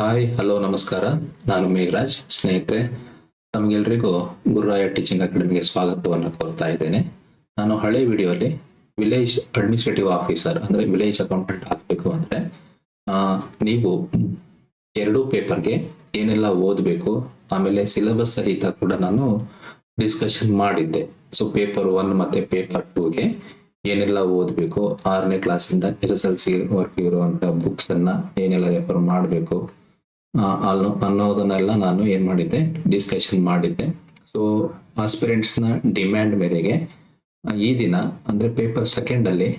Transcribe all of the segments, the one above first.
Hi hello ನಮಸ್ಕಾರ. ನಾನು ಮೇಘರಾಜ್. ಸ್ನೇಹಿತರೆ, ತಮಗೆಲ್ರಿಗೂ ಗುರುರಾಯ ಟೀಚಿಂಗ್ ಅಕಾಡೆಮಿಗೆ ಸ್ವಾಗತವನ್ನು ಕೋರ್ತಾ ಇದ್ದೇನೆ. ನಾನು ಹಳೆ ವಿಡಿಯೋಲಿ ವಿಲೇಜ್ ಅಡ್ಮಿನಿಸ್ಟ್ರೇಟಿವ್ ಆಫೀಸರ್, ಅಂದರೆ ವಿಲೇಜ್ ಅಕೌಂಟೆಂಟ್ ಆಗಬೇಕು ಅಂದರೆ ನೀವು ಎರಡೂ ಪೇಪರ್ಗೆ ಏನೆಲ್ಲ ಓದಬೇಕು, ಆಮೇಲೆ ಸಿಲೆಬಸ್ ಸಹಿತ ಕೂಡ ನಾನು ಡಿಸ್ಕಷನ್ ಮಾಡಿದ್ದೆ. ಸೊ ಪೇಪರ್ ಒನ್ ಮತ್ತು ಪೇಪರ್ ಟೂಗೆ ಏನೆಲ್ಲ ಓದಬೇಕು, ಆರನೇ ಕ್ಲಾಸಿಂದ S S L C work ಇರುವಂಥ ಬುಕ್ಸನ್ನು ಏನೆಲ್ಲ ರೆಫರ್ ಮಾಡಬೇಕು ಅನ್ನೋ ಅನ್ನೋದನ್ನೆಲ್ಲ ನಾನು ಏನ್ ಮಾಡಿದ್ದೆ? ಡಿಸ್ಕಷನ್ ಮಾಡಿದ್ದೆ. ಸೊ ಆಸ್ಪಿರೆಂಟ್ಸ್ನ ಡಿಮ್ಯಾಂಡ್ ಮೇರೆಗೆ ಈ ದಿನ, ಅಂದ್ರೆ ಪೇಪರ್ ಸೆಕೆಂಡ್ ಅಲ್ಲಿ,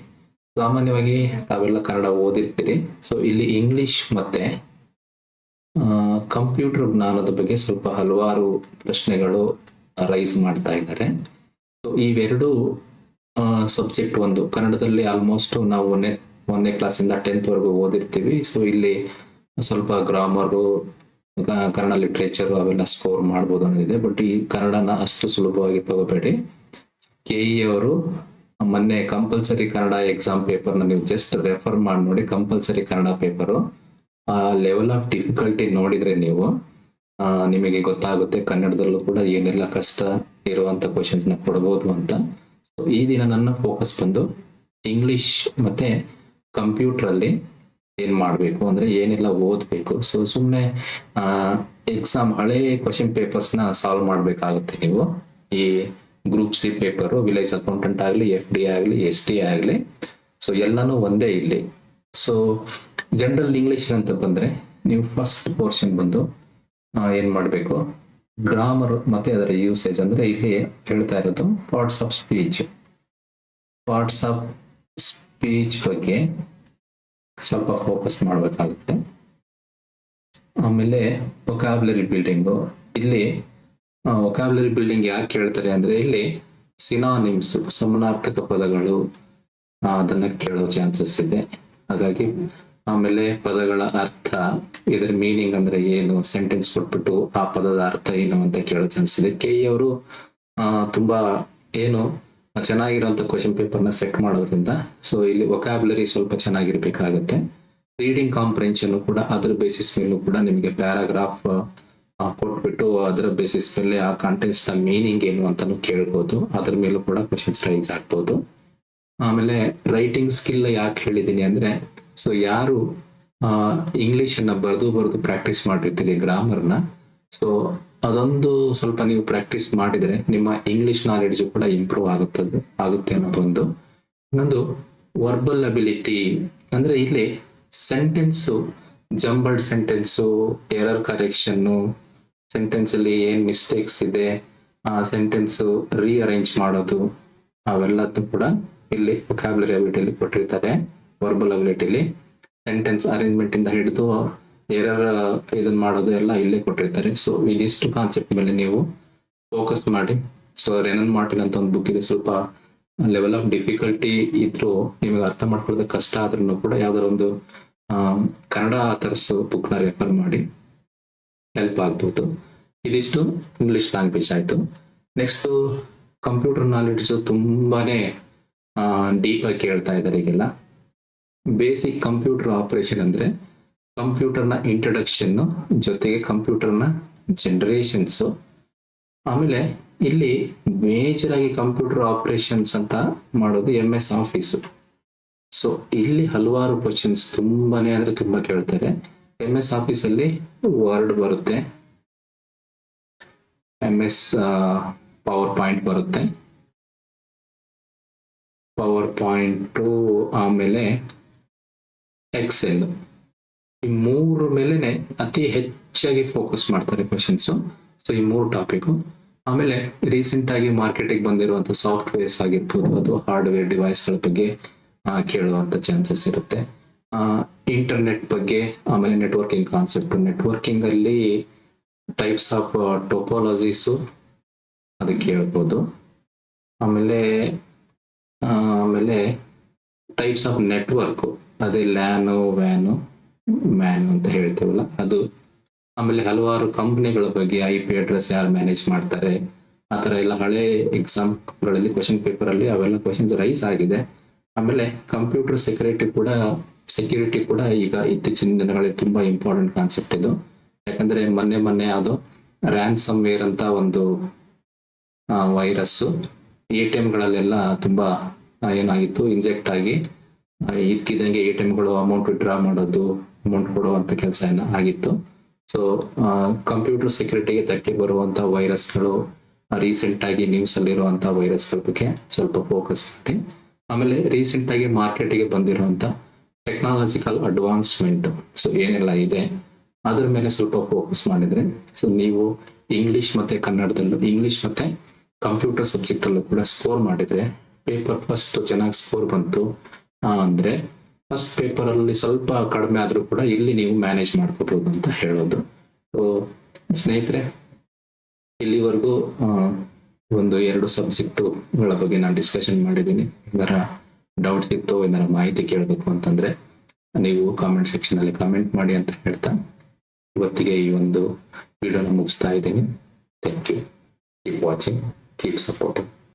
ಸಾಮಾನ್ಯವಾಗಿ ತಾವೆಲ್ಲ ಕನ್ನಡ ಓದಿರ್ತೀರಿ. ಸೊ ಇಲ್ಲಿ ಇಂಗ್ಲಿಷ್ ಮತ್ತೆ ಕಂಪ್ಯೂಟರ್ ಜ್ಞಾನದ ಬಗ್ಗೆ ಸ್ವಲ್ಪ ಹಲವಾರು ಪ್ರಶ್ನೆಗಳು ರೈಸ್ ಮಾಡ್ತಾ ಇದ್ದಾರೆ. ಸೊ ಇವೆರಡು ಸಬ್ಜೆಕ್ಟ್ ಒಂದು. ಕನ್ನಡದಲ್ಲಿ ಆಲ್ಮೋಸ್ಟ್ ನಾವು ಒಂದನೇ ಒಂದನೇ ಕ್ಲಾಸಿಂದ ಟೆಂತ್ ವರೆಗೂ ಓದಿರ್ತೀವಿ. ಸೊ ಇಲ್ಲಿ ಸ್ವಲ್ಪ ಗ್ರಾಮರು ಕನ್ನಡ ಲಿಟ್ರೇಚರ್ ಅವೆಲ್ಲ ಸ್ಕೋರ್ ಮಾಡ್ಬೋದು ಅನ್ನೋದಿದೆ. ಬಟ್ ಈ ಕನ್ನಡನ ಅಷ್ಟು ಸುಲಭವಾಗಿ ತಗೋಬೇಡಿ. ಕೆ ಇ ಅವರು ಮೊನ್ನೆ ಕಂಪಲ್ಸರಿ ಕನ್ನಡ ಎಕ್ಸಾಮ್ ಪೇಪರ್ನ ನೀವು ಜಸ್ಟ್ ರೆಫರ್ ಮಾಡಿ ನೋಡಿ ಕಂಪಲ್ಸರಿ ಕನ್ನಡ ಪೇಪರು ಆ ಲೆವೆಲ್ ಆಫ್ ಡಿಫಿಕಲ್ಟಿ ನೋಡಿದ್ರೆ ನೀವು ನಿಮಗೆ ಗೊತ್ತಾಗುತ್ತೆ, ಕನ್ನಡದಲ್ಲೂ ಕೂಡ ಏನೆಲ್ಲ ಕಷ್ಟ ಇರುವಂತ ಕ್ವಶನ್ಸ್ನ ನ ಕೊಡಬಹುದು ಅಂತ. ಈ ದಿನ ನನ್ನ ಫೋಕಸ್ ಬಂದು ಇಂಗ್ಲಿಷ್ ಮತ್ತೆ ಕಂಪ್ಯೂಟರ್ ಅಲ್ಲಿ ಏನ್ ಮಾಡ್ಬೇಕು ಅಂದ್ರೆ ಏನೆಲ್ಲ ಓದ್ಬೇಕು? ಸೊ ಸುಮ್ಮನೆ ಎಕ್ಸಾಮ್ ಹಳೆ ಕ್ವಶನ್ನ ಸಾಲ್ವ್ ಮಾಡ್ಬೇಕಾಗುತ್ತೆ ನೀವು. ಈ group C paper village accountant ಆಗಲಿ ಎಫ್ ಡಿ ಆಗಲಿ ಎಸ್ ಟಿ ಆಗಲಿ. ಸೊ ಎಲ್ಲಾನು ಒಂದೇ ಇಲ್ಲಿ. ಸೊ ಜನರಲ್ ಇಂಗ್ಲಿಷ್ ಅಂತ ಬಂದ್ರೆ ನೀವು ಫಸ್ಟ್ ಪೋರ್ಷನ್ ಬಂದು ಏನ್ ಮಾಡ್ಬೇಕು? ಗ್ರಾಮರ್ ಮತ್ತೆ ಅದರ ಯೂಸೇಜ್ ಅಂದ್ರೆ ಇಲ್ಲಿ ಹೇಳ್ತಾ ಇರೋದು parts of speech parts of speech ಬಗ್ಗೆ ಸ್ವಲ್ಪ ಫೋಕಸ್ ಮಾಡಬೇಕಾಗುತ್ತೆ. ಆಮೇಲೆ ವೊಕ್ಯಾಬ್ಲರಿ ಬಿಲ್ಡಿಂಗು ಇಲ್ಲಿ ವೊಕ್ಯಾಬ್ಲರಿ ಬಿಲ್ಡಿಂಗ್ ಯಾಕೆ ಕೇಳ್ತಾರೆ ಅಂದ್ರೆ ಇಲ್ಲಿ ಸಿನಾನಿಮ್ಸ್ ಸಮನಾರ್ಥಕ ಪದಗಳು ಅದನ್ನ ಕೇಳೋ ಚಾನ್ಸಸ್ ಇದೆ. ಹಾಗಾಗಿ ಆಮೇಲೆ ಪದಗಳ ಅರ್ಥ, ಇದರ ಮೀನಿಂಗ್ ಅಂದ್ರೆ ಏನು ಸೆಂಟೆನ್ಸ್ ಕೊಟ್ಬಿಟ್ಟು ಆ ಪದದ ಅರ್ಥ ಏನು ಅಂತ ಕೇಳೋ ಚಾನ್ಸ್ ಇದೆ. ಕೆ ಅವರು ತುಂಬಾ, ಏನು ಚೆನ್ನಾಗಿರುವಂತ ಕ್ವಶನ್ ಪೇಪರ್ನ ಸೆಟ್ ಮಾಡೋದ್ರಿಂದ ಸೊ ಇಲ್ಲಿ ವೊಕ್ಯಾಬ್ಲರಿ ಸ್ವಲ್ಪ ಚೆನ್ನಾಗಿರ್ಬೇಕಾಗತ್ತೆ. ರೀಡಿಂಗ್ ಕಾಂಪ್ರೆನ್ಷನ್ ಕೂಡ ಅದರ ಬೇಸಿಸ್ ಮೇಲೂ ಕೂಡ ನಿಮಗೆ ಪ್ಯಾರಾಗ್ರಾಫ್ ಕೊಟ್ಬಿಟ್ಟು ಅದರ ಬೇಸಿಸ್ ಮೇಲೆ ಆ ಕಾಂಟೆಂಟ್ಸ್ನ ಮೀನಿಂಗ್ ಏನು ಅಂತಾನು ಕೇಳ್ಬೋದು. ಅದ್ರ ಮೇಲೂ ಕೂಡ ಕ್ವಶನ್ಸ್ ರೈಸ್ ಆಗ್ಬೋದು. ಆಮೇಲೆ ರೈಟಿಂಗ್ ಸ್ಕಿಲ್ ಯಾಕೆ ಹೇಳಿದ್ದೀನಿ ಅಂದ್ರೆ ಸೊ ಯಾರು ಇಂಗ್ಲಿಷ್ ಅನ್ನ ಬರೆದು ಬರೆದು ಪ್ರಾಕ್ಟೀಸ್ ಮಾಡಿರ್ತೀರಿ ಗ್ರಾಮರ್ನ ಸೊ ಅದೊಂದು ಸ್ವಲ್ಪ ನೀವು ಪ್ರಾಕ್ಟೀಸ್ ಮಾಡಿದ್ರೆ ನಿಮ್ಮ ಇಂಗ್ಲಿಷ್ ನಾಲೆಡ್ಜ್ ಕೂಡ ಇಂಪ್ರೂವ್ ಆಗುತ್ತದೆ ಆಗುತ್ತೆ ಅನ್ನೋದೊಂದು ಇನ್ನೊಂದು ವರ್ಬಲ್ ಅಬಿಲಿಟಿ ಅಂದ್ರೆ ಇಲ್ಲಿ sentence jumbled sentence error correction sentence ಅಲ್ಲಿ ಏನ್ ಮಿಸ್ಟೇಕ್ಸ್ ಇದೆ, ಆ ಸೆಂಟೆನ್ಸ್ ರೀಅರೇಂಜ್ ಮಾಡೋದು, ಅವೆಲ್ಲದ್ದು ಕೂಡ ಇಲ್ಲಿ ಕ್ಯಾಬ್ಲರಿ ಅಬಿಲಿಟಿಯಲ್ಲಿ ಕೊಟ್ಟಿರ್ತಾರೆ ವರ್ಬಲ್ ಅಬಿಲಿಟಿಲಿ ಸೆಂಟೆನ್ಸ್ ಅರೇಂಜ್ಮೆಂಟ್ ಇಂದ ಹಿಡಿದು ಎರರ್ ಇದನ್ನ ಮಾಡೋದು ಎಲ್ಲ ಇಲ್ಲೇ ಕೊಟ್ಟಿರ್ತಾರೆ. ಸೊ ಇದಿಷ್ಟು ಕಾನ್ಸೆಪ್ಟ್ ಮೇಲೆ ನೀವು. ಫೋಕಸ್ ಮಾಡಿ. ಸೊ ರೆನನ್ ಮಾರ್ಟಿನ್ ಅಂತ ಒಂದು ಬುಕ್ ಇದೆ. ಸ್ವಲ್ಪ ಲೆವೆಲ್ ಆಫ್ ಡಿಫಿಕಲ್ಟಿ ಇದ್ರು ನಿಮಗೆ ಅರ್ಥ ಮಾಡ್ಕೊಳ್ಳೋದು ಕಷ್ಟ ಆದ್ರೂ ಕೂಡ ಯಾವ್ದಾರ ಒಂದು ಕನ್ನಡ ಆಥರ್ಸ್ ಬುಕ್ನ ರೆಫರ್ ಮಾಡಿ. ಹೆಲ್ಪ್ ಆಗ್ಬೋದು. ಇದಿಷ್ಟು ಇಂಗ್ಲಿಷ್ ಲ್ಯಾಂಗ್ವೇಜ್ ಆಯ್ತು. ನೆಕ್ಸ್ಟ್ ಕಂಪ್ಯೂಟರ್ ನಾಲೆಡ್ಜ್ ತುಂಬಾನೇ ಡೀಪ್ ಆಗಿ ಕೇಳ್ತಾ ಇದ್ದಾರೆ ಈಗೆಲ್ಲ. ಬೇಸಿಕ್ ಕಂಪ್ಯೂಟರ್ ಆಪರೇಷನ್ ಅಂದ್ರೆ ಕಂಪ್ಯೂಟರ್ನ ಇಂಟ್ರಡಕ್ಷನ್ ಜೊತೆಗೆ ಕಂಪ್ಯೂಟರ್ನ ಜನರೇಷನ್ಸು ಆಮೇಲೆ ಇಲ್ಲಿ ಮೇಜರ್ ಆಗಿ ಕಂಪ್ಯೂಟರ್ ಆಪರೇಷನ್ಸ್ ಅಂತ ಮಾಡೋದು ಎಂ ಎಸ್ ಆಫೀಸ್ ಸೊ ಇಲ್ಲಿ ಹಲವಾರು ಕ್ವಶನ್ಸ್ ತುಂಬಾನೇ ಅಂದ್ರೆ ತುಂಬಾ ಕೇಳ್ತಾರೆ. ಎಂ ಎಸ್ ಆಫೀಸ್ ಅಲ್ಲಿ ವರ್ಡ್ ಬರುತ್ತೆ. ಎಂ ಎಸ್ ಪವರ್ ಪಾಯಿಂಟ್ ಬರುತ್ತೆ. ಪವರ್ ಪಾಯಿಂಟ್ ಆಮೇಲೆ ಎಕ್ಸೆಲ್ ಈ ಮೂರು ಮೇಲೆನೆ ಅತಿ ಹೆಚ್ಚಾಗಿ ಫೋಕಸ್ ಮಾಡ್ತಾರೆ ಕ್ವಶನ್ಸ್ ಸೊ ಈ ಮೂರು ಟಾಪಿಕ್ ಆಮೇಲೆ ರೀಸೆಂಟ್ ಆಗಿ ಮಾರ್ಕೆಟಿಗೆ ಬಂದಿರುವಂತ ಸಾಫ್ಟ್ವೇರ್ಸ್ ಆಗಿರ್ಬೋದು, ಅಥವಾ ಹಾರ್ಡ್ವೇರ್ ಡಿವೈಸ್ಗಳ ಬಗ್ಗೆ ಕೇಳುವಂತ ಚಾನ್ಸಸ್ ಇರುತ್ತೆ. ಇಂಟರ್ನೆಟ್ ಬಗ್ಗೆ, ಆಮೇಲೆ ನೆಟ್ವರ್ಕಿಂಗ್ ಕಾನ್ಸೆಪ್ಟ್ ನೆಟ್ವರ್ಕಿಂಗ್ ಅಲ್ಲಿ ಟೈಪ್ಸ್ ಆಫ್ ಟೋಪಾಲಜೀಸ್ ಅದಕ್ಕೆ ಹೇಳ್ಬೋದು ಆಮೇಲೆ ಆಮೇಲೆ ಟೈಪ್ಸ್ ಆಫ್ ನೆಟ್ವರ್ಕ್ ಅದೇ ಲ್ಯಾನು ವ್ಯಾನು ಮ್ಯಾನ್ ಅಂತ ಹೇಳ್ತೇವಲ್ಲ, ಅದು ಆಮೇಲೆ ಹಲವಾರು ಕಂಪನಿಗಳ ಬಗ್ಗೆ ಐ ಪಿ ಅಡ್ರೆಸ್ ಯಾರು ಮ್ಯಾನೇಜ್ ಮಾಡ್ತಾರೆ, ಆ ತರ ಎಲ್ಲ ಹಳೆ ಎಕ್ಸಾಮ್ಗಳಲ್ಲಿ ಕ್ವಶನ್ ಪೇಪರ್ ಅಲ್ಲಿ ಅವೆಲ್ಲ ಕ್ವಶನ್ಸ್ ರೈಸ್ ಆಗಿದೆ. ಆಮೇಲೆ ಕಂಪ್ಯೂಟರ್ ಸೆಕ್ಯೂರಿಟಿ ಕೂಡ ಸೆಕ್ಯೂರಿಟಿ ಕೂಡ ಈಗ ಇತ್ತೀಚಿನ ದಿನಗಳಲ್ಲಿ ತುಂಬಾ ಇಂಪಾರ್ಟೆಂಟ್ ಕಾನ್ಸೆಪ್ಟ್ ಇದು. ಯಾಕಂದ್ರೆ ಮೊನ್ನೆ ಮೊನ್ನೆ ಅದು ರ್ಯಾನ್ಸಮ್ ವೇರ್ ಅಂತ ಒಂದು ವೈರಸ್ಸು ಎ ಟಿ ಎಂಗಳಲ್ಲೆಲ್ಲ ತುಂಬಾ ಏನಾಗಿತ್ತು ಇಂಜೆಕ್ಟ್ ಆಗಿ ಇದ್ಕಿದಂಗೆ ಎ ಟಿ ಗಳು ಅಮೌಂಟ್ ವಿಡ್ರಾ ಮಾಡೋದು ಅಮೌಂಟ್ ಕೊಡುವಂತ ಕೆಲಸ ಏನ ಆಗಿತ್ತು ಸೊ ಕಂಪ್ಯೂಟರ್ ಸೆಕ್ಯೂರಿಟಿಗೆ ಧಕ್ಕೆ ಬರುವಂತ ವೈರಸ್ಗಳು ರೀಸೆಂಟ್ ಆಗಿ ನ್ಯೂಸ್ ಅಲ್ಲಿರುವಂತ ವೈರಸ್ಗಳ ಬಗ್ಗೆ ಸ್ವಲ್ಪ ಫೋಕಸ್ ಮಾಡಿ. ಆಮೇಲೆ ರೀಸೆಂಟ್ ಆಗಿ ಮಾರ್ಕೆಟ್ಗೆ ಬಂದಿರುವಂತ ಟೆಕ್ನಾಲಜಿಕಲ್ ಅಡ್ವಾನ್ಸ್ಮೆಂಟ್ ಸೊ ಏನೆಲ್ಲ ಇದೆ, ಅದ್ರ ಮೇಲೆ ಸ್ವಲ್ಪ ಫೋಕಸ್ ಮಾಡಿದ್ರೆ ಸೊ ನೀವು ಇಂಗ್ಲಿಷ್ ಮತ್ತೆ ಕನ್ನಡದಲ್ಲೂ ಇಂಗ್ಲಿಷ್ ಮತ್ತೆ ಕಂಪ್ಯೂಟರ್ ಸಬ್ಜೆಕ್ಟ್ ಅಲ್ಲೂ ಕೂಡ ಸ್ಕೋರ್ ಮಾಡಿದ್ರೆ ಪೇಪರ್ ಫಸ್ಟ್ ಚೆನ್ನಾಗಿ ಸ್ಕೋರ್ ಬಂತು ಅಂದ್ರೆ ಫಸ್ಟ್ ಪೇಪರ್ ಅಲ್ಲಿ ಸ್ವಲ್ಪ ಕಡಿಮೆ ಆದ್ರೂ ಕೂಡ ಇಲ್ಲಿ ನೀವು ಮ್ಯಾನೇಜ್ ಮಾಡ್ಕೋಬಹುದು ಅಂತ ಹೇಳೋದು. ಸೊ ಸ್ನೇಹಿತರೆ, ಇಲ್ಲಿವರೆಗೂ ಒಂದು ಎರಡು ಸಬ್ಜೆಕ್ಟುಗಳ ಬಗ್ಗೆ ನಾನು ಡಿಸ್ಕಷನ್ ಮಾಡಿದ್ದೀನಿ. ಏನಾರ ಡೌಟ್ಸ್ ಇತ್ತು, ಏನಾರ ಮಾಹಿತಿ ಕೇಳಬೇಕು ಅಂತಂದ್ರೆ ನೀವು ಕಾಮೆಂಟ್ ಸೆಕ್ಷನ್ ಅಲ್ಲಿ ಕಾಮೆಂಟ್ ಮಾಡಿ ಅಂತ ಹೇಳ್ತಾ ಇವತ್ತಿಗೆ ಈ ಒಂದು ವಿಡಿಯೋನ ಮುಗಿಸ್ತಾ ಇದ್ದೀನಿ. Thank you keep watching keep supporting